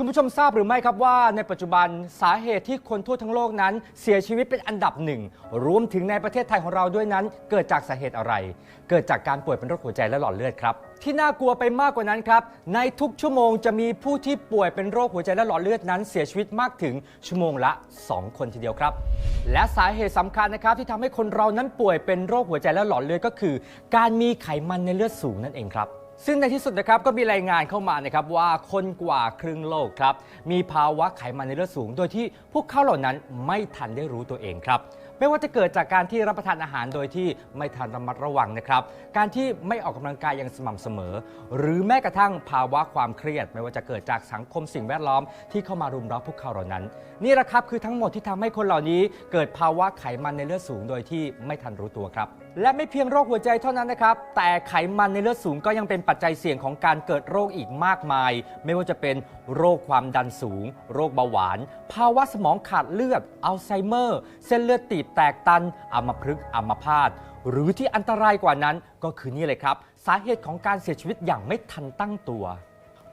คุณผู้ชมทราบหรือไม่ครับว่าในปัจจุบันสาเหตุที่คนทั่วทั้งโลกนั้น เสียชีวิตเป็นอันดับหนึ่งรวมถึงในประเทศไทยของเราด้วยนั้น เกิดจากสาเหตุอะไร เกิดจากการป่วยเป็นโรคหัวใจและหลอดเลือดครับ ที่น่ากลัวไปมากกว่านั้นครับ ในทุกชั่วโมงจะมีผู้ที่ป่วยเป็นโรคหัวใจและหลอดเลือดนั้น เสียชีวิตมากถึงชั่วโมงละ 2 คนทีเดียวครับ และสาเหตุสำคัญนะครับที่ทำให้คนเรานั้นป่วยเป็นโรคหัวใจและหลอดเลือดก็คือ การมีไขมันในเลือดสูงนั่นเองครับ ซึ่งในที่สุดนะครับก็มีรายงานเข้ามานะครับว่าคนกว่าครึ่งโลกครับมีภาวะไขมันในเลือดสูง โดยที่พวกเขาเหล่านั้นไม่ทันได้รู้ตัวเองครับไม่ว่าจะเกิดจากการที่รับประทานอาหารโดยที่ไม่ทันระมัดระวังนะครับ การที่ไม่ออกกำลังกายอย่างสม่ำเสมอ หรือแม้กระทั่งภาวะความเครียด ไม่ว่าจะเกิดจากสังคมสิ่งแวดล้อมที่เข้ามารุมเร้าพวกเขาเหล่านั้น นี่แหละครับคือทั้งหมดที่ทำให้คนเหล่านี้ เกิดภาวะไขมันในเลือดสูงโดยที่ไม่ทันรู้ตัวครับ และไม่เพียงโรคหัวใจเท่านั้นนะครับ แต่ไขมันในเลือดสูงก็ยังเป็นปัจจัยเสี่ยงของการเกิดโรคอีกมากมาย ไม่ว่าจะเป็นโรคความดันสูง โรคเบาหวาน ภาวะสมองขาดเลือด อัลไซเมอร์ เส้นเลือดตีบแตกตันอัมพฤกษ์อัมพาต หรือที่อันตรายกว่านั้นก็คือนี่เลยครับ สาเหตุของการเสียชีวิตอย่างไม่ทันตั้งตัว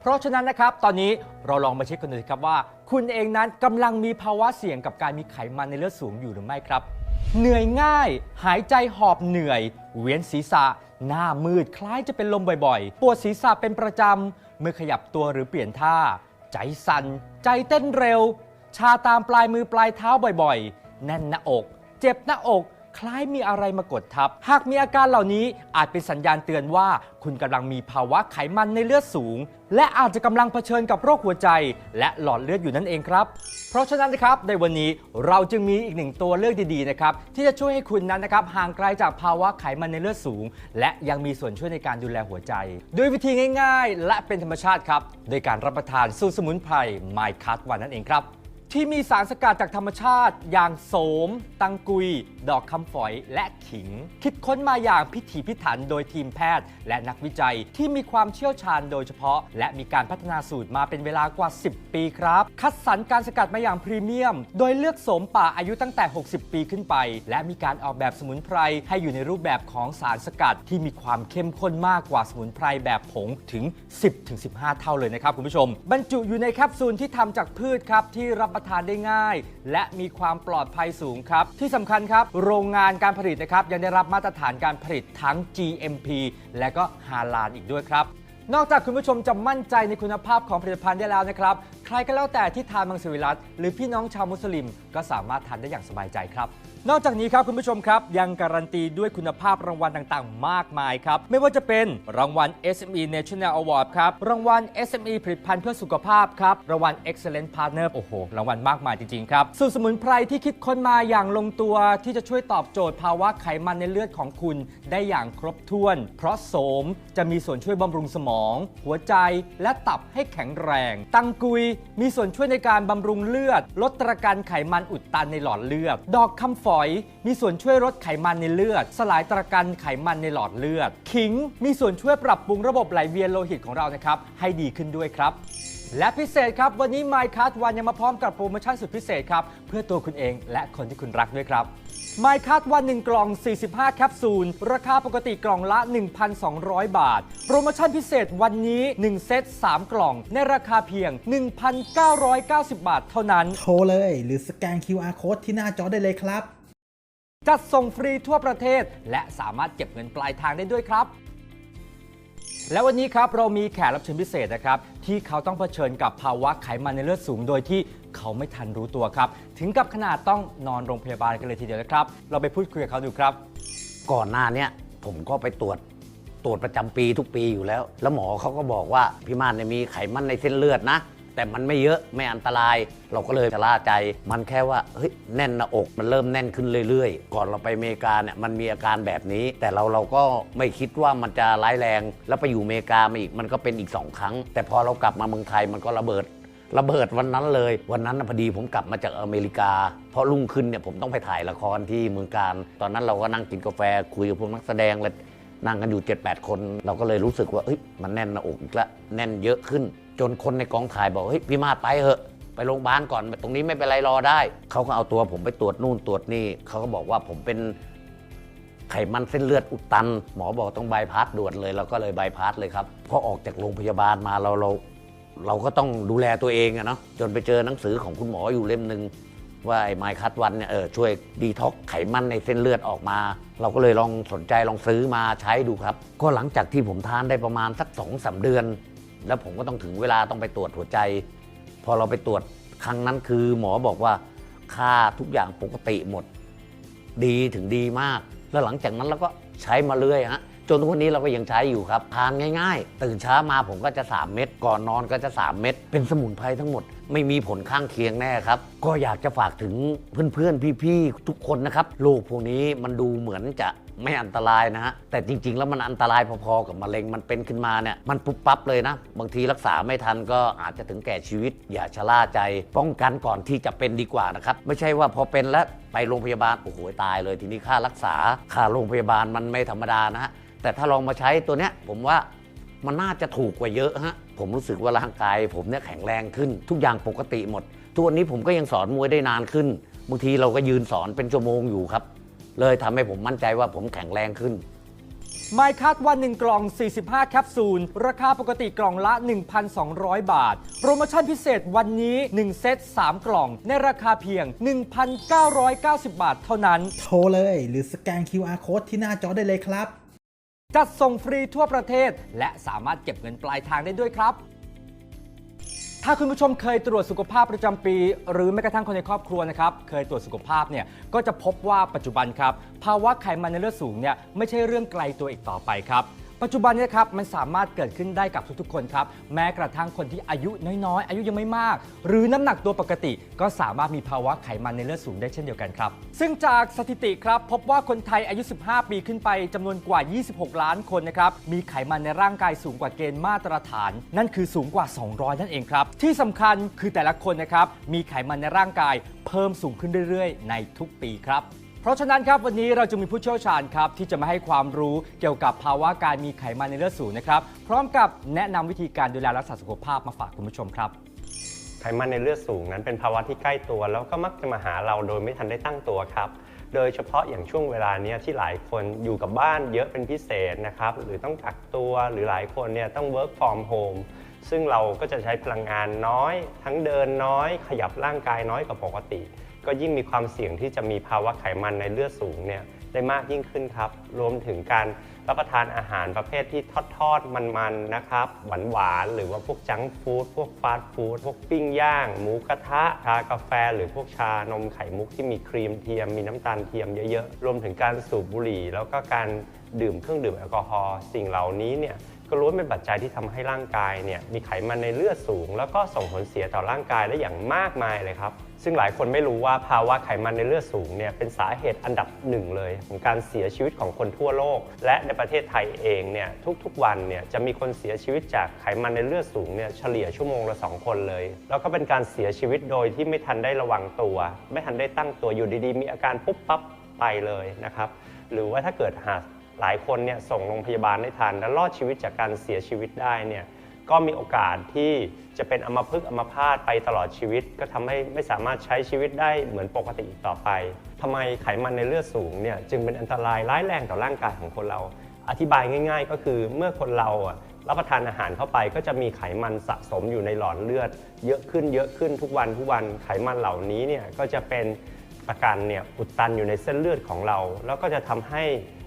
เพราะฉะนั้นนะครับ ตอนนี้เราลองมาเช็คกันดูสิครับว่า คุณเองนั้นกำลังมีภาวะเสี่ยงกับการมีไขมันในเลือดสูงอยู่หรือไม่ครับ เหนื่อยง่าย หายใจหอบเหนื่อย เวียนศีรษะ หน้ามืดคล้ายจะเป็นลมบ่อยๆ ปวดศีรษะเป็นประจำ เมื่อขยับตัวหรือเปลี่ยนท่า ใจสั่น ใจเต้นเร็ว ชาตามปลายมือปลายเท้าบ่อยๆ แน่นหน้าอก เจ็บหน้าอก คล้ายมีอะไรมากดทับ หากมีอาการเหล่านี้อาจเป็นสัญญาณเตือนว่า คุณกำลังมีภาวะไขมันในเลือดสูง และอาจจะกำลังเผชิญกับโรคหัวใจ และหลอดเลือดอยู่นั่นเองครับ เพราะฉะนั้นนะครับในวันนี้เราจึงมีอีกหนึ่งตัวเลือกดีๆนะครับที่จะช่วยให้คุณนั้นนะครับห่างไกลจากภาวะไขมันในเลือดสูง และยังมีส่วนช่วยในการดูแลหัวใจ ด้วยวิธีง่าย ๆ และเป็นธรรมชาติครับโดยการรับประทานสูตรสมุนไพรไมคัสวันนั่นเองครับ ที่มีสารสกัดจากธรรมชาติ อย่างโสม ตังกุย ดอกคำฝอยและขิง คิดค้นมาอย่างพิถีพิถันโดยทีมแพทย์ และนักวิจัยที่มีความเชี่ยวชาญโดยเฉพาะ และมีการพัฒนาสูตรมาเป็นเวลากว่า 10 ปีครับ คัดสรรการสกัดมาอย่างพรีเมียม โดยเลือกโสมป่าอายุตั้งแต่ 60 ปีขึ้นไป และมีการออกแบบสมุนไพรให้อยู่ในรูปแบบของสารสกัดที่มีความเข้มข้นมากกว่าสมุนไพรแบบผงถึง 10-15 เท่าเลยนะครับคุณผู้ชม บรรจุอยู่ในแคปซูลที่ทำจากพืชครับที่รับประทานได้ง่าย และมีความปลอดภัยสูงครับ ที่สำคัญครับ โรงงานการผลิตนะครับยังได้รับมาตรฐานการผลิตทั้ง GMP และก็ฮาลาลอีกด้วยครับนอกจากคุณผู้ชมจะมั่นใจในคุณภาพของผลิตภัณฑ์ได้แล้วนะครับ ใครก็แล้วแต่ที่ทานมังสวิรัตหรือพี่น้องชาวมุสลิม ก็สามารถทานได้อย่างสบายใจครับ นอกจากนี้ครับคุณผู้ชมครับ ยังการันตีด้วยคุณภาพรางวัลต่างๆ มากมายครับ ไม่ว่าจะเป็นรางวัล SME National Award ครับ รางวัล SME ผลิตภัณฑ์เพื่อสุขภาพครับ รางวัล Excellent Partner โอ้โห รางวัลมากมายจริง ๆ ครับ สูตรสมุนไพรที่คิดค้นมาอย่างลงตัวที่จะช่วยตอบโจทย์ภาวะไขมันในเลือดของคุณ ได้อย่างครบถ้วน เพราะโสมจะมีส่วนช่วยบำรุงสมอง หัวใจและตับให้แข็งแรง ตังกุยมีส่วนช่วยในการบำรุงเลือด ลดตระกันไขมันอุดตันในหลอดเลือด ดอกคำฝอยมีส่วนช่วยลดไขมันในเลือด สลายตระกันไขมันในหลอดเลือด ขิงมีส่วนช่วยปรับปรุงระบบไหลเวียนโลหิตของเรานะครับให้ดีขึ้นด้วยครับและพิเศษครับ วันนี้ My Card วันยังมาพร้อมกับโปรโมชั่นสุดพิเศษครับ เพื่อตัวคุณเองและคนที่คุณรักด้วยครับ My Card วัน1กล่อง 45 แคปซูล ราคาปกติกล่องละ 1,200 บาท โปรโมชั่นพิเศษวันนี้ 1 เซต 3 กล่อง ในราคาเพียง 1,990 บาทเท่านั้น โทรเลย หรือสแกน QR Code ที่หน้าจอได้เลยครับ จัดส่งฟรีทั่วประเทศ และสามารถเก็บเงินปลายทางได้ด้วยครับ และวันนี้ครับเรามีแขกรับเชิญพิเศษนะครับ ที่เขาต้องเผชิญกับภาวะไขมันในเลือดสูงโดยที่เขาไม่ทันรู้ตัวครับ ถึงกับขนาดต้องนอนโรงพยาบาลกันเลยทีเดียวนะครับ เราไปพูดคุยกับเขาดูครับ ก่อนหน้าเนี้ยผมก็ไปตรวจตรวจประจำปีทุกปีอยู่แล้ว แล้วหมอเขาก็บอกว่าพี่มานเนี่ยมีไขมันในเส้นเลือดนะ แต่มันไม่เยอะไม่อันตราย เราก็เลยชะล่าใจ มันแค่ว่าเฮ้ยแน่นหน้าอกมันเริ่มแน่นขึ้นเรื่อยๆ ก่อนเราไปอเมริกาเนี่ยมันมีอาการแบบนี้ แต่เราเราก็ไม่คิดว่ามันจะร้ายแรง แล้วไปอยู่อเมริกามาอีกมันก็เป็นอีกสองครั้ง แต่พอเรากลับมาเมืองไทยมันก็ระเบิดระเบิดวันนั้นเลย วันนั้นพอดีผมกลับมาจากอเมริกา เพราะรุ่งขึ้นเนี่ยผมต้องไปถ่ายละครที่เมืองการ ตอนนั้นเราก็นั่งกินกาแฟคุยกับพวกนักแสดงเลยนั่งกันอยู่ 7-8 คน เราก็เลยรู้สึกว่าเฮ้ยมันแน่นหน้าอกอีกแล้วแน่นเยอะขึ้น จนคนในกองถ่ายบอกเฮ้ยพี่มาศไปเถอะไปโรงพยาบาลก่อน ตรงนี้ไม่เป็นไรรอได้ เขาก็เอาตัวผมไปตรวจนู่นตรวจนี่เขาก็บอกว่าผมเป็นไขมันเส้นเลือดอุดตัน หมอบอกต้องบายพาสด่วนเลยเราก็เลยบายพาสเลยครับพอออกจากโรงพยาบาลมาเราเรา เราก็ต้องดูแลตัวเองอะเนาะจนไปเจอหนังสือของคุณหมออยู่เล่มหนึ่งว่าไอ้ไมคัดวันเนี่ยเออช่วยดีท็อกไขมันในเส้นเลือดออกมา เราก็เลยลองสนใจลองซื้อมาใช้ดูครับ ก็หลังจากที่ผมทานได้ประมาณสักสองสาเดือน แล้วผมก็ต้องถึงเวลาต้องไปตรวจหัวใจ พอเราไปตรวจครั้งนั้นคือ หมอบอกว่าค่าทุกอย่างปกติหมด ดีถึงดีมาก แล้วหลังจากนั้นเราก็ใช้มาเรื่อยฮะจนทุกวันนี้เราก็ยังใช้อยู่ครับทานง่ายๆ ตื่นเช้ามาผมก็จะ 3 เม็ดก่อนนอนก็จะ 3 เม็ดเป็นสมุนไพรทั้งหมด ไม่มีผลข้างเคียงแน่ครับ ก็อยากจะฝากถึงเพื่อนๆ พี่ๆ ทุกคนนะครับโรคพวกนี้มันดูเหมือนจะ ไม่อันตรายนะฮะ แต่จริง ๆ แล้วมันอันตรายพอๆกับมะเร็งมันเป็นขึ้นมาเนี่ยมันปุ๊บปั๊บเลยนะ บางทีรักษาไม่ทันก็อาจจะถึงแก่ชีวิต อย่าชะล่าใจ ป้องกันก่อนที่จะเป็นดีกว่านะครับ ไม่ใช่ว่าพอเป็นแล้วไปโรงพยาบาลโอ้โหตายเลย ทีนี้ค่ารักษาค่าโรงพยาบาลมันไม่ธรรมดานะฮะแต่ถ้าลองมาใช้ตัวเนี้ยผมว่ามันน่าจะถูกกว่าเยอะฮะผมรู้สึกว่าร่างกายผมเนี่ยแข็งแรงขึ้น ทุกอย่างปกติหมดทุกวันนี้ผมก็ยังสอนมวยได้นานขึ้นบางทีเราก็ยืนสอนเป็นชั่วโมงอยู่ครับ เลยทำให้ผมมั่นใจว่าผมแข็งแรงขึ้น ไมคัดวัน1กล่อง 45 แคปซูล ราคาปกติกล่องละ 1,200 บาท โปรโมชั่นพิเศษวันนี้ 1 เซต 3 กล่อง ในราคาเพียง 1,990 บาทเท่านั้น โทรเลย หรือสแกน QR Code ที่หน้าจอได้เลยครับ จัดส่งฟรีทั่วประเทศ และสามารถเก็บเงินปลายทางได้ด้วยครับ ถ้าคุณผู้ชมเคยตรวจสุขภาพประจำปี หรือแม้กระทั่งคนในครอบครัวนะครับเคยตรวจสุขภาพเนี่ยก็จะพบว่าปัจจุบันครับภาวะไขมันในเลือดสูงเนี่ยไม่ใช่เรื่องไกลตัวอีกต่อไปครับ ปัจจุบันเนยครับมันสามารถเกิดขึ้นได้กับทุกๆคนครับ แม้กระทั่งคนที่อายุน้อยๆ อายุยังไม่มาก หรือน้ำหนักตัวปกติ ก็สามารถมีภาวะไขมันในเลือดสูงได้เช่นเดียวกันครับ ซึ่งจากสถิติครับพบว่าคนไทยอายุ 15 ปีขึ้นไปจำนวนกว่า 26 ล้านคนนะครับมีไขมันในร่างกายสูงกว่าเกณฑ์มาตรฐาน นั่นคือสูงกว่า 200 นั่นเองครับ ที่สำคัญคือแต่ละคนนะครับมีไขมันในร่างกาย เพิ่มสูงขึ้นเรื่อยๆ ในทุกปีครับ เพราะฉะนั้นครับวันนี้เราจะมีผู้เชี่ยวชาญครับที่จะมาให้ความรู้เกี่ยวกับภาวะการมีไขมันในเลือดสูงนะครับพร้อมกับแนะนำวิธีการดูแลรักษาสุขภาพมาฝากคุณผู้ชมครับ ไขมันในเลือดสูงนั้นเป็นภาวะที่ใกล้ตัว แล้วก็มักจะมาหาเราโดยไม่ทันได้ตั้งตัวครับ โดยเฉพาะอย่างช่วงเวลาเนี้ยที่หลายคนอยู่กับบ้านเยอะเป็นพิเศษนะครับ หรือต้องกักตัวหรือหลายคนเนี่ยต้อง work from home ซึ่งเราก็จะใช้พลังงานน้อย ทั้งเดินน้อย ขยับร่างกายน้อยกว่าปกติ ก็ยิ่งมีความเสี่ยงที่จะมีภาวะไขมันในเลือดสูงเนี่ยได้มากยิ่งขึ้นครับ รวมถึงการรับประทานอาหารประเภทที่ทอดทอดๆมันๆนะครับ หวานหวานหรือว่าพวกจังฟู้ดพวกฟาสต์ฟู้ดพวกปิ้งย่าง หมูกระทะ ชากาแฟ หรือพวกชานมไข่มุกที่มีครีมเทียม มีน้ำตาลเทียมเยอะๆ รวมถึงการสูบบุหรี่ แล้วก็การดื่มเครื่องดื่มแอลกอฮอล์สิ่งเหล่านี้เนี่ย ก็ล้วนเป็นปัจจัยที่ทำให้ร่างกายเนี่ยมีไขมันในเลือดสูง แล้วก็ส่งผลเสียต่อร่างกายได้อย่างมากมายเลยครับ ซึ่งหลายคนไม่รู้ว่าภาวะไขมันในเลือดสูงเนี่ยเป็นสาเหตุอันดับหนึ่งเลย ของการเสียชีวิตของคนทั่วโลก และในประเทศไทยเองเนี่ยทุกๆวันเนี่ยจะมีคนเสียชีวิตจากไขมันในเลือดสูงเนี่ยเฉลี่ยชั่วโมงละ2คนเลย แล้วก็เป็นการเสียชีวิตโดยที่ไม่ทันได้ระวังตัว ไม่ทันได้ตั้งตัวอยู่ดีๆ มีอาการปุ๊บปั๊บไปเลยนะครับหรือว่าถ้าเกิดหาก หลายคนเนี่ยส่งโรงพยาบาลได้ทัน และรอดชีวิตจากการเสียชีวิตได้เนี่ยก็มีโอกาสที่จะเป็นอัมพฤกษ์อัมพาตไปตลอดชีวิต ก็ทำให้ไม่สามารถใช้ชีวิตได้เหมือนปกติอีกต่อไปทำไมไขมันในเลือดสูงเนี่ยจึงเป็นอันตรายร้ายแรงต่อร่างกายของคนเรา อธิบายง่าย ๆ ก็คือเมื่อคนเราอะรับประทานอาหารเข้าไปก็จะมีไขมันสะสมอยู่ในหลอดเลือด เยอะขึ้นเยอะขึ้นทุกวันทุกวันไขมันเหล่านี้เนี่ยก็จะเป็นประกันเนี่ยอุดตันอยู่ในเส้นเลือดของเรา แล้วก็จะทำให้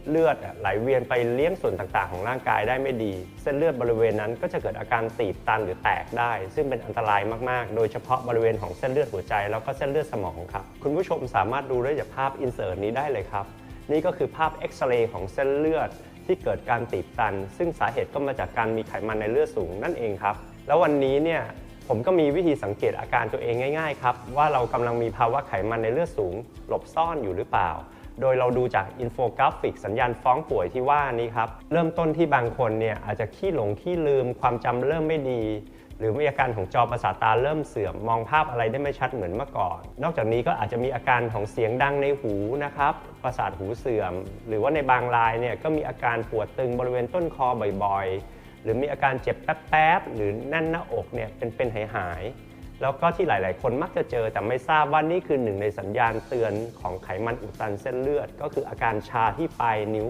เลือดอะไหลเวียนไปเลี้ยงส่วนต่างๆ ของร่างกายได้ไม่ดี เส้นเลือดบริเวณนั้นก็จะเกิดอาการตีบตันหรือแตกได้ ซึ่งเป็นอันตรายมากๆ โดยเฉพาะบริเวณของเส้นเลือดหัวใจแล้วก็เส้นเลือดสมองครับ คุณผู้ชมสามารถดูได้จากภาพอินเสิร์ตนี้ได้เลยครับ นี่ก็คือภาพเอ็กซเรย์ของเส้นเลือดที่เกิดการตีบตัน ซึ่งสาเหตุก็มาจากการมีไขมันในเลือดสูงนั่นเองครับ แล้ววันนี้เนี่ยผมก็มีวิธีสังเกตอาการตัวเองง่ายๆครับว่าเรากำลังมีภาวะไขมันในเลือดสูง หลบซ่อนอยู่หรือเปล่า โดยเราดูจากอินโฟกราฟิก สัญญาณฟ้องป่วยที่ว่านี้ครับเริ่มต้นที่บางคนเนี่ยอาจจะขี้หลงขี้ลืม ความจำเริ่มไม่ดี หรือมีอาการของจอประสาทตาเริ่มเสื่อมมองภาพอะไรได้ไม่ชัดเหมือนเมื่อก่อน นอกจากนี้ก็อาจจะมีอาการของเสียงดังในหูนะครับประสาทหูเสื่อม หรือว่าในบางรายเนี่ยก็มีอาการปวดตึงบริเวณต้นคอบ่อยๆ หรือมีอาการเจ็บแป๊บๆหรือแน่นหน้าอกเนี่ยเป็นๆหายๆ แล้วก็ที่หลาย ๆ คนมักจะเจอแต่ไม่ทราบว่านี่คือหนึ่งในสัญญาณเตือนของไขมันอุดตันเส้นเลือด ก็คืออาการชาที่ปลายนิ้ว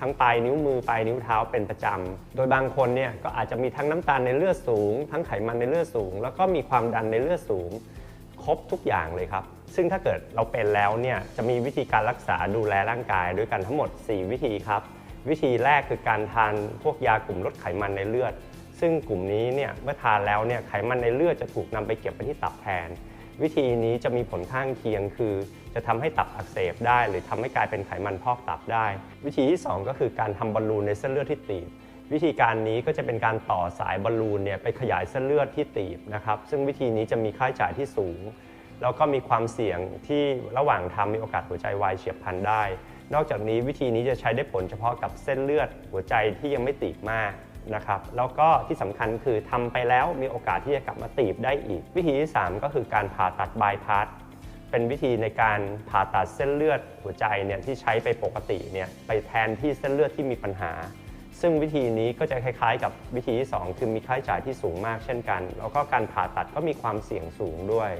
ทั้งปลายนิ้วมือปลายนิ้วเท้าเป็นประจำ โดยบางคนเนี่ยก็อาจจะมีทั้งน้ำตาลในเลือดสูง ทั้งไขมันในเลือดสูง แล้วก็มีความดันในเลือดสูง ครบทุกอย่างเลยครับ ซึ่งถ้าเกิดเราเป็นแล้วเนี่ยจะมีวิธีการรักษาดูแลร่างกายด้วยกันทั้งหมด 4 วิธีครับ วิธีแรกคือการทานพวกยากลุ่มลดไขมันในเลือด ซึ่งกลุ่มนี้เนี่ยเมื่อทานแล้วเนี่ยไขมันในเลือดจะถูกนำไปเก็บไปที่ตับแทน วิธีนี้จะมีผลข้างเคียงคือ จะทำให้ตับอักเสบได้ หรือทำให้กลายเป็นไขมันพอกตับได้ วิธีที่ 2 ก็คือการทำบอลลูนในเส้นเลือดที่ตีบวิธีการนี้ก็จะเป็นการต่อสายบอลลูนเนี่ยไปขยายเส้นเลือดที่ตีบนะครับ ซึ่งวิธีนี้จะมีค่าใช้จ่ายที่สูง แล้วก็มีความเสี่ยงที่ระหว่างทำมีโอกาสหัวใจวายเฉียบพลันได้ นอกจากนี้วิธีนี้จะใช้ได้ผลเฉพาะกับเส้นเลือดหัวใจที่ยังไม่ตีบมาก นะครับแล้วก็ที่สำคัญคือทำไปแล้วมีโอกาสที่จะกลับมาตีบได้อีก วิธีที่ 3 ก็คือการผ่าตัดบายพาสเป็นวิธีในการผ่าตัดเส้นเลือดหัวใจเนี่ยที่ใช้ไปปกติเนี่ยไปแทนที่เส้นเลือดที่มีปัญหา ซึ่งวิธีนี้ก็จะคล้ายๆ กับวิธีที่ 2 คือมีค่าใช้จ่ายที่สูงมากเช่นกัน แล้วก็การผ่าตัดก็มีความเสี่ยงสูงด้วย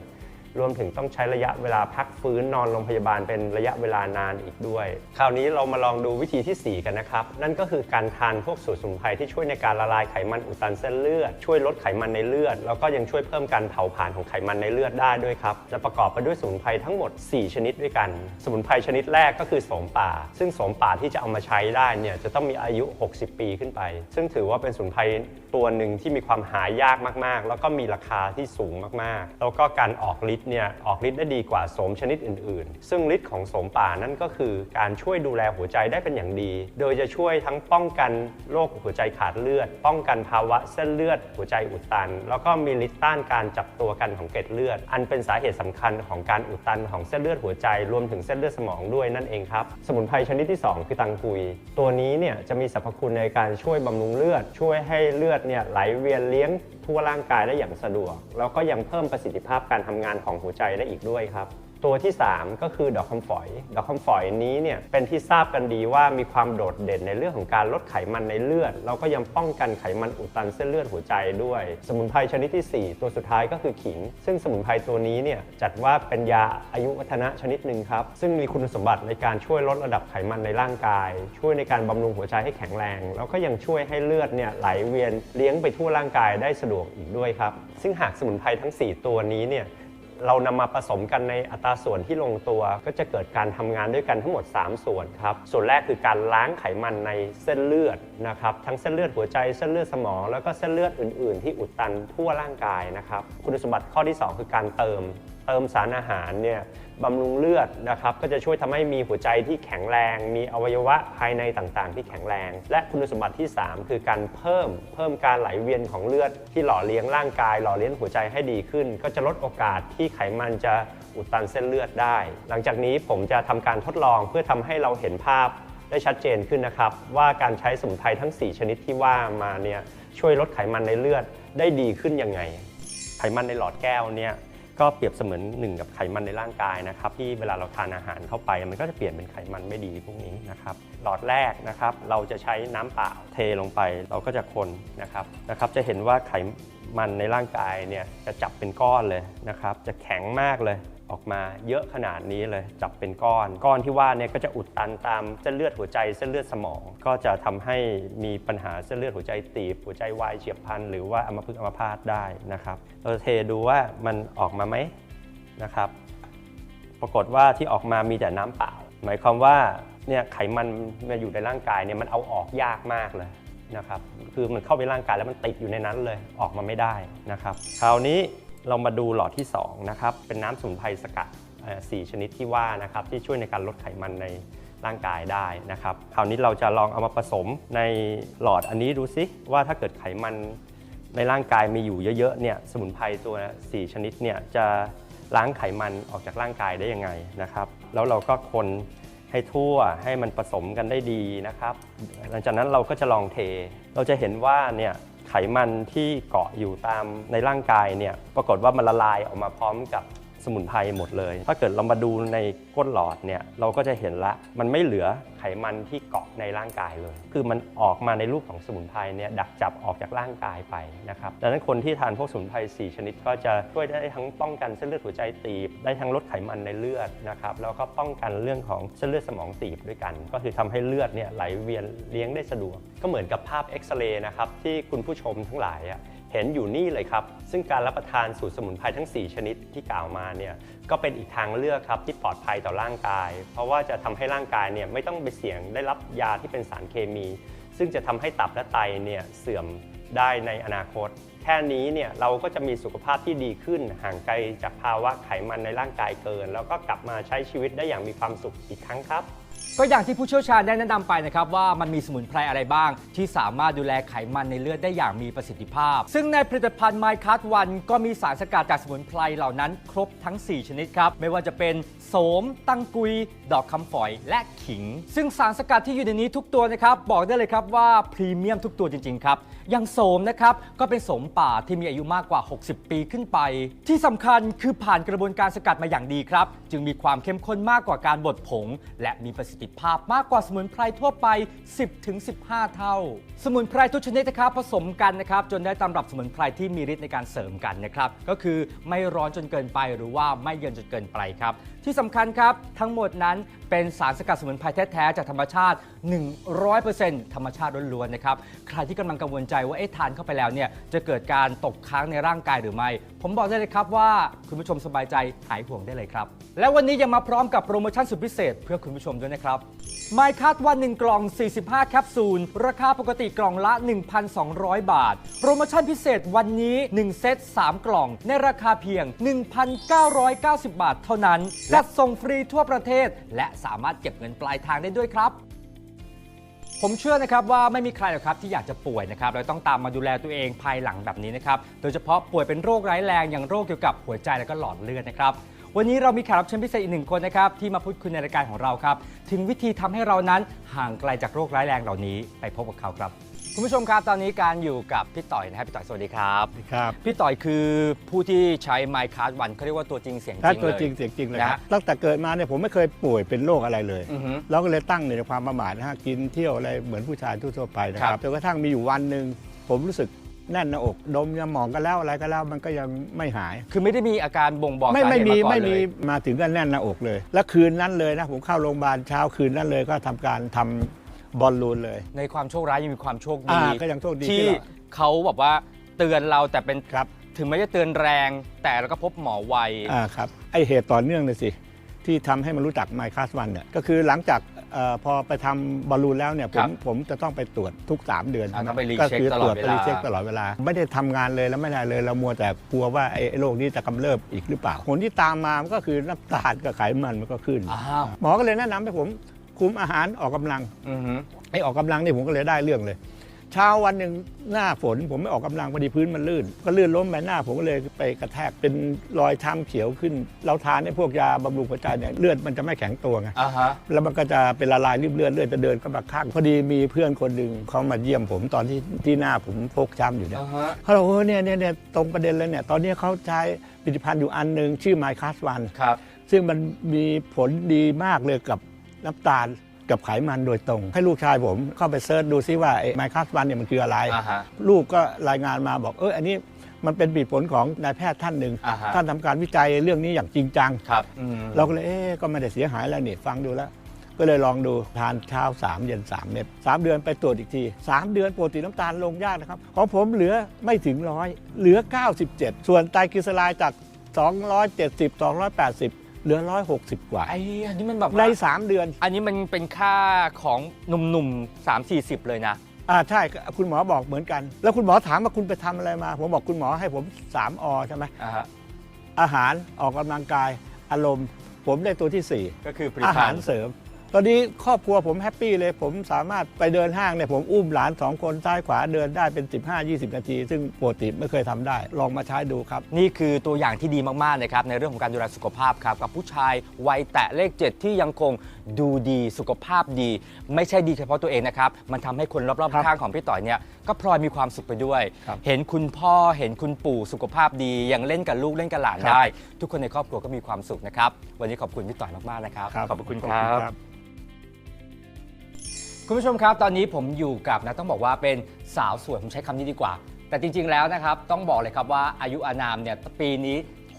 รวมถึงต้องใช้ระยะเวลาพักฟื้นนอนโรงพยาบาลเป็นระยะเวลานานอีกด้วย คราวนี้เรามาลองดูวิธีทีสี่ 4 กันนะครับ นั่นก็คือการทานพวกสูตรสมุนไพรที่ช่วยในการละลายไขมันอุดตันเส้นเลือด ช่วยลดไขมันในเลือด แล้วก็ยังช่วยเพิ่มการเผาผลาญของไขมันในเลือดได้ด้วยครับ จะประกอบไปด้วยสมุนไพรทั้งหมด 4 ชนิดด้วยกัน สมุนไพรชนิดแรกก็คือโสมป่า ซึ่งโสมป่าที่จะเอามาใช้ได้เนี่ยจะต้องมีอายุ 60 ปีขึ้นไป ซึ่งถือว่าเป็นสมุนไพรตัวหนึ่งที่มีความหายากมาก ๆ แล้วก็มีราคาที่สูงมาก ๆ แล้วก็การออกฤทธิเนี่ยออกฤทธิ์ได้ดีกว่าโสมชนิดอื่นๆ ซึ่งฤทธิ์ของโสมป่านั่นก็คือการช่วยดูแลหัวใจได้เป็นอย่างดี โดยจะช่วยทั้งป้องกันโรคหัวใจขาดเลือด ป้องกันภาวะเส้นเลือด หัวใจอุดตัน แล้วก็มีฤทธิ์ต้านการจับตัวกันของเกล็ดเลือด อันเป็นสาเหตุสำคัญของการอุดตันของเส้นเลือดหัวใจรวมถึงเส้นเลือดสมองด้วยนั่นเองครับสมุนไพรชนิดที่ 2 คือตังกุย ตัวนี้เนี่ยจะมีสรรพคุณในการช่วยบำรุงเลือด ช่วยให้เลือดเนี่ยไหลเวียนเลี้ยงทั่วร่างกายได้อย่างสะดวก แล้วก็ยังเพิ่มประสิทธิภาพการทำงานของหัวใจได้อีกด้วยครับ ตัวที่ 3 ก็คือดอกคำฝอย ดอกคำฝอยนี้เนี่ยเป็นที่ทราบกันดีว่ามีความโดดเด่นในเรื่องของการลดไขมันในเลือดแล้วก็ยังป้องกันไขมันอุดตันเส้นเลือดหัวใจด้วย สมุนไพรชนิดที่ 4 ตัวสุดท้ายก็คือขิง ซึ่งสมุนไพรตัวนี้เนี่ยจัดว่าเป็นยาอายุวัฒนะชนิดหนึ่งครับ ซึ่งมีคุณสมบัติในการช่วยลดระดับไขมันในร่างกาย ช่วยในการบำรุงหัวใจให้แข็งแรง แล้วก็ยังช่วยให้เลือดเนี่ยไหลเวียนเลี้ยงไปทั่วร่างกายได้สะดวกอีกด้วยครับ ซึ่งหากสมุนไพรทั้ง 4 ตัวนี้เนี่ย เรานำมาผสมกันในอัตราส่วนที่ลงตัว ก็จะเกิดการทำงานด้วยกันทั้งหมด 3 ส่วนครับ ส่วนแรกคือการล้างไขมันในเส้นเลือดนะครับทั้งเส้นเลือดหัวใจเส้นเลือดสมอง แล้วก็เส้นเลือดอื่น ๆ ที่อุดตันทั่วร่างกายนะครับคุณสมบัติข้อที่ 2 คือการเติม เติมสารอาหารเนี่ยบำรุงเลือดนะครับก็จะช่วยทำให้มีหัวใจที่แข็งแรง มีอวัยวะภายในต่างๆ ที่แข็งแรง และคุณสมบัติที่ 3 คือการเพิ่มเพิ่มการไหลเวียนของเลือดที่หล่อเลี้ยงร่างกาย หล่อเลี้ยงหัวใจให้ดีขึ้น ก็จะลดโอกาสที่ไขมันจะอุดตันเส้นเลือดได้ หลังจากนี้ผมจะทำการทดลองเพื่อทำให้เราเห็นภาพ ได้ชัดเจนขึ้นนะครับ ว่าการใช้สมุนไพรทั้ง 4 ชนิดที่ว่ามาเนี่ยช่วยลดไขมันในเลือดได้ดีขึ้นยังไง ไขมันในหลอดแก้วเนี่ยก็เปรียบเสมือนหนึ่งกับไขมันในร่างกายนะครับ ที่เวลาเราทานอาหารเข้าไป มันก็จะเปลี่ยนเป็นไขมันไม่ดีพวกนี้นะครับหลอดแรกนะครับ เราจะใช้น้ำเปล่าเทลงไป เราก็จะคนนะครับนะครับ จะเห็นว่าไขมันในร่างกายเนี่ยจะจับเป็นก้อนเลยนะครับ จะแข็งมากเลย ออกมาเยอะขนาดนี้เลยจับเป็นก้อน ก้อนที่ว่าเนี่ยก็จะอุดตันตามเส้นเลือดหัวใจเส้นเลือดสมอง ก็จะทำให้มีปัญหาเส้นเลือดหัวใจตีบหัวใจวายเฉียบพลันหรือว่าอัมพฤกษ์อัมพาตได้นะครับเราเทดูว่ามันออกมาไหมนะครับ ปรากฏว่าที่ออกมามีแต่น้ำเปล่า หมายความว่าเนี่ยไขมันมาอยู่ในร่างกายเนี่ยมันเอาออกยากมากเลยนะครับ คือมันเข้าไปร่างกายแล้วมันติดอยู่ในนั้นเลยออกมาไม่ได้นะครับ คราวนี้ เรามาดูหลอดที่2นะครับเป็นน้ำสมุนไพรสกัดเอ่อสี่ชนิดที่ว่านะครับที่ช่วยในการลดไขมันในร่างกายได้นะครับคราวนี้เราจะลองเอามาผสมในหลอดอันนี้ดูซิว่าถ้าเกิดไขมันในร่างกายมีอยู่เยอะๆเนี่ยสมุนไพรตัว 4 ชนิดเนี่ยจะล้างไขมันออกจากร่างกายได้ยังไงนะครับ แล้วเราก็คนให้ทั่วให้มันผสมกันได้ดีนะครับ หลังจากนั้นเราก็จะลองเท เราจะเห็นว่าเนี่ย ไขมันที่เกาะอยู่ตามในร่างกายเนี่ยปรากฏว่ามันละลายออกมาพร้อมกับ สมุนไพรหมดเลย ถ้าเกิดเรามาดูในก้นหลอดเนี่ยเราก็จะเห็นละ มันไม่เหลือไขมันที่เกาะในร่างกายเลย คือมันออกมาในรูปของสมุนไพรเนี่ยดักจับออกจากร่างกายไปนะครับดังนั้นคนที่ทานพวกสมุนไพร4ชนิดก็จะช่วยได้ทั้งป้องกันเส้นเลือดหัวใจตีบ ได้ทั้งลดไขมันในเลือดนะครับแล้วก็ป้องกันเรื่องของเส้นเลือดสมองตีบด้วยกัน ก็คือทำให้เลือดเนี่ยไหลเวียนเลี้ยงได้สะดวก ก็เหมือนกับภาพเอ็กซเรย์นะครับที่คุณผู้ชมทั้งหลายอะ เห็นอยู่นี่เลยครับ ซึ่งการรับประทานสูตรสมุนไพรทั้ง 4 ชนิดที่กล่าวมาเนี่ยก็เป็นอีกทางเลือกครับที่ปลอดภัยต่อร่างกาย เพราะว่าจะทำให้ร่างกายเนี่ยไม่ต้องไปเสี่ยงได้รับยาที่เป็นสารเคมี ซึ่งจะทำให้ตับและไตเนี่ยเสื่อมได้ในอนาคต แค่นี้เนี่ยเราก็จะมีสุขภาพที่ดีขึ้น ห่างไกลจากภาวะไขมันในร่างกายเกิน แล้วก็กลับมาใช้ชีวิตได้อย่างมีความสุขอีกครั้งครับ ก็อย่างที่ผู้เชี่ยวชาญได้แนะนำไปนะครับว่ามันมีสมุนไพรอะไรบ้าง ที่สามารถดูแลไขมันในเลือดได้อย่างมีประสิทธิภาพ ซึ่งในผลิตภัณฑ์ไมคัสวันก็มีสารสกัดจากสมุนไพรเหล่านั้นครบทั้ง 4 ชนิดครับ ไม่ว่าจะเป็นโสม ตังกุย ดอกคำฝอย และขิง ซึ่งสารสกัดที่อยู่ในนี้ทุกตัวนะครับบอกได้เลยครับว่าพรีเมียมทุกตัวจริงๆครับอย่างโสมนะครับก็เป็นโสมป่าที่มีอายุมากกว่า 60 ปีขึ้นไป ที่สำคัญคือผ่านกระบวนการสกัดมาอย่างดีครับจึงมีความเข้มข้นมากกว่าการบดผง และมีประสิทธิภาพมากกว่าสมุนไพรทั่วไป 10-15 เท่า สมุนไพรทุกชนิดนะครับผสมกันนะครับจนได้ตำรับสมุนไพรที่มีฤทธิ์ในการเสริมกันนะครับก็คือไม่ร้อนจนเกินไปหรือว่าไม่เย็นจนเกินไปครับ ที่สำคัญครับ ทั้งหมดนั้นเป็นสารสกัดสมุนไพรแท้ๆจากธรรมชาติ 100%ธรรมชาติล้วนๆนะครับ ใครที่กำลังกังวลใจว่าเอ๊ะทานเข้าไปแล้วเนี่ยจะเกิดการตกค้างในร่างกายหรือไม่ ผมบอกได้เลยครับว่าคุณผู้ชมสบายใจหายห่วงได้เลยครับ และวันนี้ยังมาพร้อมกับโปรโมชั่นสุดพิเศษ เพื่อคุณผู้ชมด้วยนะครับ ไมคัดวัน1กล่อง 45 แคปซูล ราคาปกติกล่องละ 1,200 บาท โปรโมชั่นพิเศษวันนี้ 1 เซต 3 กล่อง ในราคาเพียง 1,990 บาทเท่านั้น จัดส่งฟรีทั่วประเทศ และสามารถเก็บเงินปลายทางได้ด้วยครับผมเชื่อนะครับว่าไม่มีใครหรอกครับที่อยากจะป่วยนะครับเราต้องตามมาดูแลตัวเองภายหลังแบบนี้นะครับ โดยเฉพาะป่วยเป็นโรคร้ายแรงอย่างโรคเกี่ยวกับหัวใจและก็หลอดเลือดนะครับ วันนี้เรามีแขกรับเชิญพิเศษอีกหนึ่งคนนะครับที่มาพูดคุยในรายการของเราครับถึงวิธีทำให้เรานั้นห่างไกลจากโรคร้ายแรงเหล่านี้ไปพบกับเขาครับ คุณผู้ชมครับตอนนี้การอยู่กับพี่ต่อยนะครับพี่ต่อยสวัสดีครับครับ พี่ต่อยคือผู้ที่ใช้ไมค์คาร์ดวันเขาเรียกว่าตัวจริงเสียงจถ้าริงตัวเลยจริงเสียงจริงเลยนะคฮะรับตั้งแต่เกิดมาเนี่ยผมไม่เคยป่วยเป็นโรคอะไรเลยอือฮึเราก็เลยตั้งอยู่ในความประมาทนะฮะกินเที่ยวอะไรเหมือนผู้ชายทั่วๆไปนะคครัรับบจนกระทั่งมีอยู่วันหนึ่งผมรู้สึก แน่นหน้าอก ดมยาหมองก็แล้วอะไรก็แล้วมันก็ยังไม่หาย คือไม่ได้มีอาการบ่งบอกไม่สาไม่เหตุมีมาก่อนไม่เลมียมาถึงก็แน่นหน้าอกเลย แล้วคืนนั้นเลยนะผมเข้าโรงพยาบาลเช้าคืนนั้นเลยก็ทำการทำบอลลูนเลย ในความโชคร้ายยังมีความโชคดีอ่าก็ยังโชคดีที่ที่เราเขาแบบว่าเตือนเราแต่เป็นครับถึงแม้จะเตือนแรง แต่เราก็พบหมอไว อ่าครับไอเหตุต่อเนื่องเลยสิ ที่ทำให้มันรู้จักไมค์คาสวันเนี่ยก็คือหลังจากเออ พอไปทำบอลลูนแล้วเนี่ยผครัมบผมจะต้องไปตรวจทุก 3 เดือนอ่าต้องไปรีก็เช็คคือตลตรอวดจเวไปลารีเช็คตลอดเวลา ไม่ได้ทำงานเลยแล้วไม่ได้เลยเรามัวแต่กลัวว่าไอ้โรคนี้จะกำเริบอีกหรือเปล่า ผลที่ตามมามันก็คือน้ำตาลกับไขมันมันก็ขึ้น อ้าวหมอก็เลยแนะนำให้ผมคุมอาหารออกกำลัง อือฮึไอ้ออกกำลังนี่ผมก็เลยได้เรื่องเลย เช้าวันหนึ่งหน้าฝน ผมไม่ออกกำลังพอดีพื้นมันลื่น ก็ลื่นล้มไปหน้าผมก็เลยไปกระแทกเป็นรอยช้ำเขียวขึ้น เราทานไอ้พวกยาบำรุงหัวใจเนี่ยเลือดมันจะไม่แข็งตัวไงอ่าฮะแล้วมันก็จะเป็นละลายริบเลือดเลือดจะเดินก็มาข้างพอดีมีเพื่อนคนหนึ่งเขามาเยี่ยมผมตอนที่ที่หน้าผมพกช้ำอยู่เนี่ยอ่าฮะเขาบอกว่าเนี่ยเนี่ยเนี่ยตรงประเด็นเลยเนี่ยตอนนี้เขาใช้ผลิตภัณฑ์อยู่อันหนึ่งชื่อไมคัสวันครับซึ่งมันมีผลดีมากเลยกับน้ำตาล กับไขมันโดยตรง ให้ลูกชายผมเข้าไปเซิร์ชดูซิว่าไอ้ไมคัสวันเนี่ยมันคืออะไร อ่าฮะ ลูกก็รายงานมาบอกเอออันนี้มันเป็นผลของนายแพทย์ท่านหนึ่งอ่าฮะ ท่านทำการวิจัยเรื่องนี้อย่างจริงจัง ครับอืมเราก็เลยเอ๊ะก็ไม่ได้เสียหายแล้วนี่ฟังดูแล้ว ก็เลยลองดูทานเช้า 3 เย็น 3 เม็ด3 เดือนไปตรวจอีกที 3 เดือนปกติน้ำตาลลงยากนะครับ ของผมเหลือไม่ถึงร้อยเหลือ 97 ส่วนไตรกลีเซอไรด์จาก 270 280 เหลือ 160 กว่า ไอ้อันนี้มันแบบในว่า3เดือน อันนี้มันเป็นค่าของหนุ่มๆ3 4 0เลยนะ อ่าใช่คุณหมอบอกเหมือนกัน แล้วคุณหมอถามว่าคุณไปทำอะไรมา ผมบอกคุณหมอให้ผม 3อใช่ไหมอ่าฮะอาหารออกกำลังกายอารมณ์ ผมได้ตัวที่ ก็คือผลิ4 ตอาภัหาณรฑ์เสริม ตอนนี้ครอบครัวผมแฮปปี้เลย ผมสามารถไปเดินห้างเนี่ยผมอุ้มหลานสองคนซ้ายขวาเดินได้เป็น 15-20 นาที ซึ่งปกติไม่เคยทำได้ ลองมาใช้ดูครับ นี่คือตัวอย่างที่ดีมากๆนะครับในเรื่องของการดูแลสุขภาพครับกับผู้ชายวัยแตะเลข 7 ที่ยังคงดูดีสุขภาพดี ไม่ใช่ดีเฉพาะตัวเองนะครับมันทำให้คนรอบครับๆข้างของพี่ต่อยเนี่ยก็พลอยมีความสุขไปด้วยครับเห็นคุณพ่อเห็นคุณปู่สุขภาพดียังเล่นกับลูกเล่นกับหลานครับได้ ทุกคนในครอบครัวก็มีความสุขนะครับวันนี้ขอบคุณพี่ต่อยมากๆนะครับขอบคุณครับ คุณผู้ชมครับ ตอนนี้ผมอยู่กับนะต้องบอกว่าเป็นสาวสวยผมใช้คำนี้ดีกว่า แต่จริง ๆ แล้วนะครับ ต้องบอกเลยครับว่าอายุอานามเนี่ยปีนี้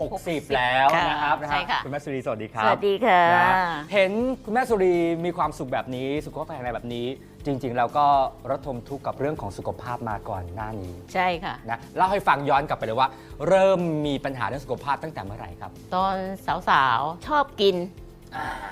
60 แล้วค่ะนะครับนะใช่ฮะค่ะ คุณแม่สุรีสวัสดีครับสวัสดีค่ะนะเห็นคุณแม่สุรีมีความสุขแบบนี้ สุขภาพแข็งแรงแบบนี้ จริง ๆ แล้วก็ระทมทุกข์กับเรื่องของสุขภาพมาก่อนหน้านี้ใช่ค่ะ นะเล่าให้ฟังย้อนกลับไปเลยว่า เริ่มมีปัญหาเรื่องสุขภาพตั้งแต่เมื่อไหร่ครับ ตอนสาวๆ ชอบกิน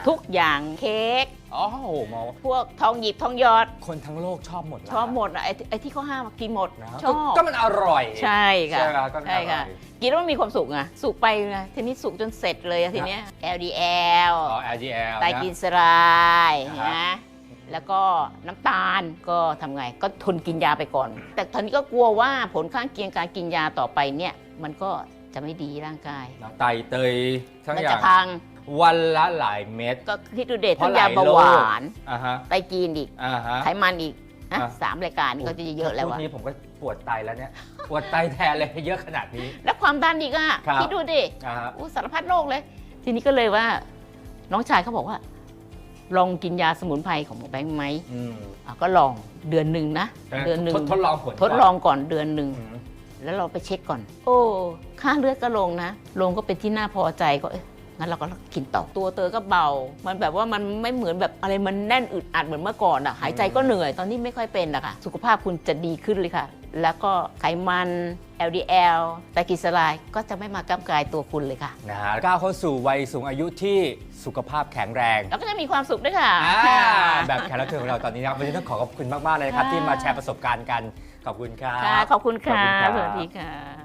ทุกอย่างเค้ก อ๋อโหมอพวกทองหยิบทองหยอด คนทั้งโลกชอบหมดแล้วชอบหมดอะไอ้ไอ้ที่เขาห้ามอะกินหมดนะชอบก็มันอร่อยใช่ค่ะ ใช่ไหมก็อร่อยใช่ค่ะกินแล้วมันมีความสุขไงสุกไปไงทีนี้สุกจนเสร็จเลยอะทีเนี้ย LDL อ๋อ LGL ไตรนะ กลีเซอไรด์อ่าฮะ นะแล้วก็น้ำตาลก็ทำไงก็ทนกินยาไปก่อน แต่ตอนนี้ก็กลัวว่าผลข้างเคียงการกินยาต่อไปเนี่ย มันก็จะไม่ดีร่างกายไตเตยทั้งมันอย่าจะงพัง วันละหลายเม็ด ก็คิดดูเด็ดเพราะทั้งยาหลายเบาโรคหวาน อ่าฮะไตจีนอีก อ่าฮะ ไขมันอีกอะอะ สามรายการนี่ก็จะเยอะแล้วพูดอะนี้ผมก็ปวดไตแล้วเนี่ย ปวดไตแทนเลยเยอะขนาดนี้ แล้วความดันอีกอะครับ คิดดูดิอ่าฮะอู้สารพัดโรคเลย ทีนี้ก็เลยว่า น้องชายเขาบอกว่า ลองกินยาสมุนไพรของหมอแบงค์ไหมอืมอะก็ลองเดือนหนึ่งนะเดือนหนึ่งทดทดลองผลทดลองก่อนเดือนหนึ่ง อืม แล้วเราไปเช็คก่อน โอ้ ค่าเลือดก็ลงนะ ลงก็เป็นที่น่าพอใจก็เอ๊ะ งั้นเราก็กินต่อตัวเตอก็เบา มันแบบว่ามันไม่เหมือนแบบอะไรมันแน่นอึดอัดเหมือนเมื่อก่อนอะหายใจก็เหนื่อยตอนนี้ไม่ค่อยเป็นอะค่ะสุขภาพคุณจะดีขึ้นเลยค่ะ แล้วก็ไขมัน LDL ไตรกลีเซอไรด์ก็จะไม่มากำกายตัวคุณเลยค่ะนะฮะก้าวเข้าสู่วัยสูงอายุที่สุขภาพแข็งแรงแล้วก็จะมีความสุขด้วยค่ะอ่าแบบแขกรับเชิญของเราตอนนี้นะครับวันนี้ต้องขอขอบคุณมากๆเลยนะครับ ค่ะ ที่มาแชร์ประสบการณ์กันขอบคุณครับ ค่ะขอบคุณค่ะ ขอบคุณครับ สวัสดีค่ะ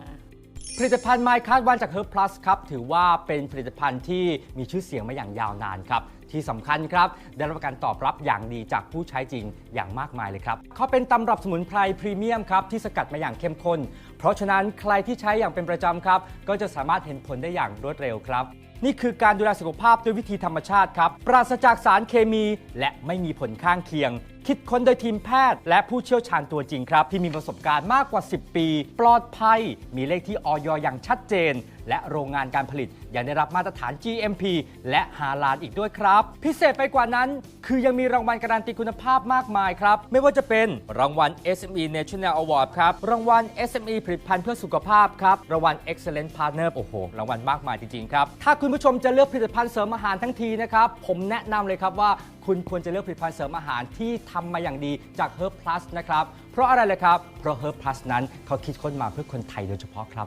ผลิตภัณฑ์ My c a r d One จาก Herb Plus ครับ ถือว่าเป็นผลิตภัณฑ์ที่มีชื่อเสียงมาอย่างยาวนานครับ ที่สำคัญครับ ได้รับการตอบรับอย่างดีจากผู้ใช้จริงอย่างมากมายเลยครับเขาเป็นตำรับสมุนไพรพรีเมียมครับ ที่สกัดมาอย่างเข้มข้น เพราะฉะนั้นใครที่ใช้อย่างเป็นประจำครับ ก็จะสามารถเห็นผลได้อย่างรวดเร็วครับ นี่คือการดูแลสุขภาพด้วยวิธีธรรมชาติครับ ปราศจากสารเคมี และไม่มีผลข้างเคียง คิดค้นโดยทีมแพทย์ และผู้เชี่ยวชาญตัวจริงครับ ที่มีประสบการณ์มากกว่า 10 ปี ปลอดภัย มีเลขที่ออยอย่างชัดเจน และโรงงานการผลิตยังได้รับมาตรฐาน GMP และฮาลาลอีกด้วยครับ พิเศษไปกว่านั้น คือยังมีรางวัลการันตีคุณภาพมากมายครับไม่ว่าจะเป็นรางวัล SME National Award ครับรางวัล SME ผลิตภัณฑ์เพื่อสุขภาพครับรางวัล Excellent Partner โอ้โหรางวัลมากมายจริงๆครับ ถ้าคุณผู้ชมจะเลือกผลิตภัณฑ์เสริมอาหารทั้งทีนะครับผมแนะนำเลยครับว่าคุณควรจะเลือกผลิตภัณฑ์เสริมอาหารที่ทำมาอย่างดีจาก Herb Plus นะครับเพราะอะไรเลยครับเพราะ Herb Plus นั้นเขาคิดค้นมาเพื่อคนไทยโดยเฉพาะครับ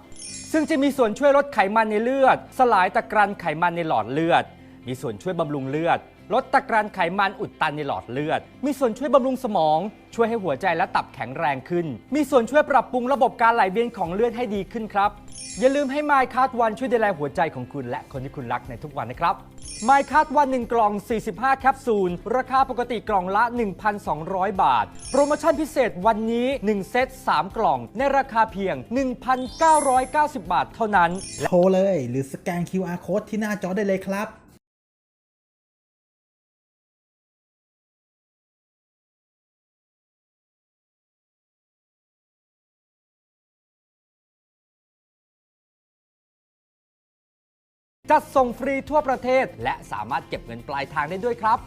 ซึ่งจะมีส่วนช่วยลดไขมันในเลือด สลายตะกรันไขมันในหลอดเลือด มีส่วนช่วยบำรุงเลือดลดตะกรันไขมันอุดตันในหลอดเลือด มีส่วนช่วยบำรุงสมอง ช่วยให้หัวใจและตับแข็งแรงขึ้น มีส่วนช่วยปรับปรุงระบบการไหลเวียนของเลือดให้ดีขึ้นครับ อย่าลืมให้ My c a r d One ช่วยดูแลหัวใจของคุณและคนที่คุณรักในทุกวันนะครับ My c a r d One 1กล่อง 45 แคปซูล ราคาปกติกล่องละ 1,200 บาท โปรโมชั่นพิเศษวันนี้ 1 เซต 3 กล่อง ในราคาเพียง 1,990 บาทเท่านั้น โทรเลย หรือสแกน QR Code ที่หน้าจอได้เลยครับ จัดส่งฟรีทั่วประเทศ และสามารถเก็บเงินปลายทางได้ด้วยครับ